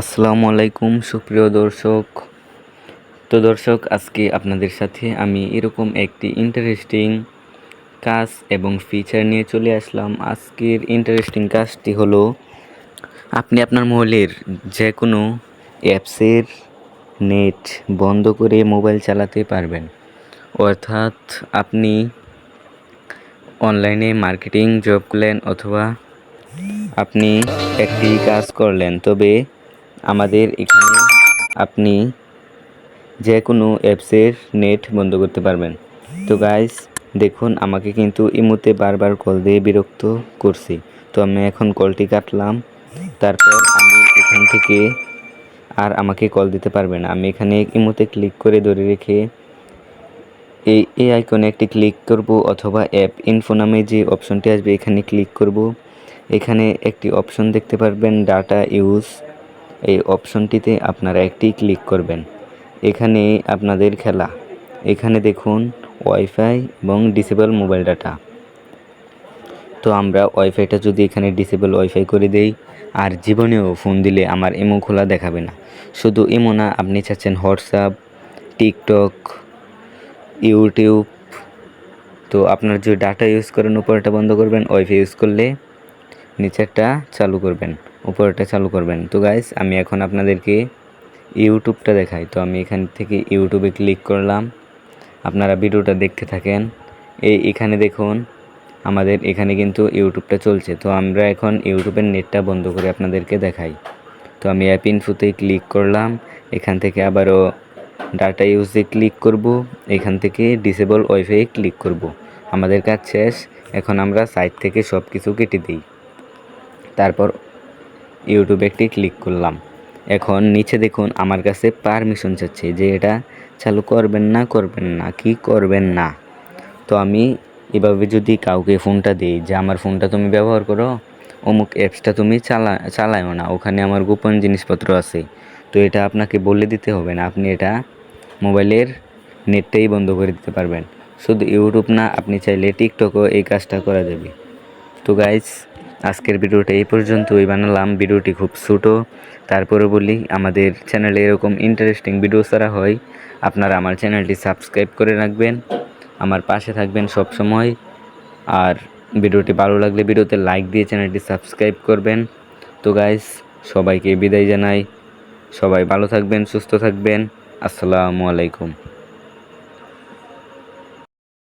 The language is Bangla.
আসসালামু আলাইকুম, সুপ্রিয় দর্শক। তো দর্শক, আজকে আপনাদের সাথে আমি এরকম একটি ইন্টারেস্টিং কাজ এবং ফিচার নিয়ে চলে আসলাম। আজকের ইন্টারেস্টিং কাজটি হলো, আপনি আপনার মোবাইলের যে কোনো অ্যাপসের নেট বন্ধ করে মোবাইল চালাতে পারবেন। অর্থাৎ আপনি অনলাইনে মার্কেটিং জব করলেন অথবা আপনি একটি কাজ করলেন। তবে আমাদের এখানে আপনি যে কোনো অ্যাপসের নেট বন্ধ করতে পারবেন। তো গাইস দেখুন, আমাকে কিন্তু ইমুতে বারবার কল দিয়ে বিরক্ত করছি। তো আমি এখন কলটি কাটলাম। তারপর আমি এখান থেকে আর আমাকে কল দিতে পারবে না। আমি এখানে ইমুতে ক্লিক করে ধরে রেখে এই এই আইকনে একটি ক্লিক করব অথবা অ্যাপ ইনফো নামে যে অপশনটি আসবে, এখানে ক্লিক করব। এখানে একটি অপশন দেখতে পারবেন ডাটা ইউজ এই অপশনটিতে আপনারা একটি ক্লিক করবেন। এখানে আপনাদের খেলা। এখানে দেখুন, ওয়াইফাই এবং ডিসেবল মোবাইল ডাটা। তো আমরা ওয়াইফাইটা যদি এখানে ডিসেবল ওয়াইফাই করে দেই, আর জীবনেও ফোন দিলে আমার এমো খোলা দেখাবে না। শুধু এমো না, আপনি চাচ্ছেন হোয়াটসঅ্যাপ, টিকটক, ইউটিউব। তো আপনার যে ডাটা ইউজ করেন উপরটা বন্ধ করবেন, ওয়াইফাই ইউজ করলে নিচেরটা চালু করবেন। উপরটা চালু করবেন। তো গাইস আমি এখন আপনাদেরকে ইউটিউবটা দেখাই। তো আমি এখান থেকে ইউটিউবে ক্লিক করলাম। আপনারা ভিডিওটা দেখতে থাকেন। এই এখানে দেখুন, আমাদের এখানে কিন্তু ইউটিউবটা চলছে। তো আমরা এখন ইউটিউবের নেটটা বন্ধ করে আপনাদেরকে দেখাই। তো আমি অ্যাপ ইনফোতে ক্লিক করলাম। এখান থেকে আবারও ডাটা ইউজে ক্লিক করব। এখান থেকে ডিসেবল ওয়াইফাই ক্লিক করব। আমাদের কাজ শেষ। এখন আমরা সাইট থেকে সব কিছু কেটে দিই। তারপর ইউটিউবে একটি ক্লিক করলাম। এখন নিচে দেখুন আমার কাছে পারমিশন চাচ্ছে যে এটা চালু করবেন না করবেন না, কি করবেন না। তো আমি এভাবে যদি কাউকে ফোনটা দিই যে আমার ফোনটা তুমি ব্যবহার করো, অমুক অ্যাপসটা তুমি চালা, চালায়ও না, ওখানে আমার গোপন জিনিসপত্র আছে। তো এটা আপনাকে বলে দিতে হবে না, আপনি এটা মোবাইলের নেটটাই বন্ধ করে দিতে পারবেন। শুধু ইউটিউব না, আপনি চাইলে টিকটকও এই কাজটা করা যাবে। তো গাইজ আজকের ভিডিওটা এই পর্যন্তই বানালাম। ভিডিওটি খুব ছোটো। তারপরে বলি, আমাদের চ্যানেলে এরকম ইন্টারেস্টিং ভিডিও ছাড়া হয়। আপনারা আমার চ্যানেলটি সাবস্ক্রাইব করে রাখবেন। আমার পাশে থাকবেন সব সময় আর ভিডিওটি ভালো লাগলে ভিডিওতে লাইক দিয়ে চ্যানেলটি সাবস্ক্রাইব করবেন। তো গাইস সবাইকে বিদায় জানাই। সবাই ভালো থাকবেন, সুস্থ থাকবেন। আসসালামু আলাইকুম।